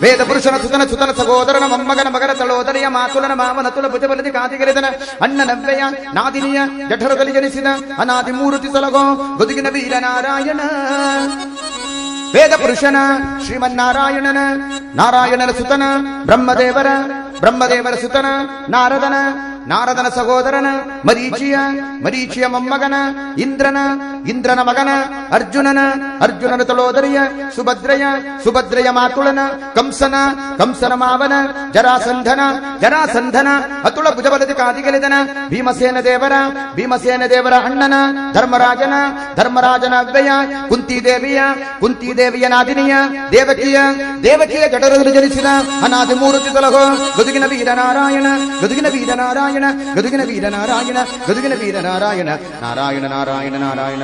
ವೇದ ಪುರುಷನ ಸುತನ ಸುತನ ಸಹೋದರನ ಮೊಮ್ಮಗನ ಮಗನ ತಳೋದನೆಯ ಮಾತುಲನ ಮಾವನ ತುಲ ಭುಜಬಲದಿ ಕಾತಿಗೆರೆದನ ಅಣ್ಣ ನವ್ವೆಯ ನಾದಿನಿಯ ಜಠರದಲ್ಲಿ ಜನಿಸಿದ ಅನಾದಿ ಮೂರುತಿ ಸಲಗೋ ಬದುಕಿನ ವೀರನಾರಾಯಣ ವೇದ ಪುರುಷನ ಶ್ರೀಮನ್ನಾರಾಯಣನ ನಾರಾಯಣನ ಸುತನ ಬ್ರಹ್ಮದೇವರ ಬ್ರಹ್ಮದೇವರ ಸುತನ ನಾರದನ ನಾರದನ ಸಹೋದರನ ಮರೀಚಿಯ ಮರೀಚಿಯ ಮೊಮ್ಮಗನ ಇಂದ್ರನ ಇಂದ್ರನ ಮಗನ ಅರ್ಜುನನ ಅರ್ಜುನನ ತಲೋದರಿಯ ಸುಭದ್ರಯ ಸುಭದ್ರಯ ಮಾತುಳನ ಕಂಸನ ಕಂಸನ ಮಾವನ ಜರಾಸಂಧನ ಜರಾಸಂಧನ ಅತುಳ ಭುಜಬಲದಿ ಕಾದಿಗೆಲೆದನ ಭೀಮಸೇನ ದೇವರ ಭೀಮಸೇನ ದೇವರ ಅಣ್ಣನ ಧರ್ಮರಾಜನ ಧರ್ಮರಾಜನ ಅವ್ಯಯ ಕುಂತಿದೇವಿಯ ಕುಂತಿದೇವಿಯ ನಾದಿನಿಯ ದೇವಕಿಯ ದೇವಕಿಯ ಜಠರದಲ್ಲಿ ಜನಿಸಿದ ಅನಾದಿ ಮೂರುತಿ ತೊಲಗೋ ಗದುಗಿನ ವೀರನಾರಾಯಣ ಗದುಗಿನ ವೀರನಾರಾಯಣ ಗದುಗಿನ ವೀರನಾರಾಯಣ ಗದುಗಿನ ವೀರನಾರಾಯಣ ನಾರಾಯಣ ನಾರಾಯಣ ನಾರಾಯಣ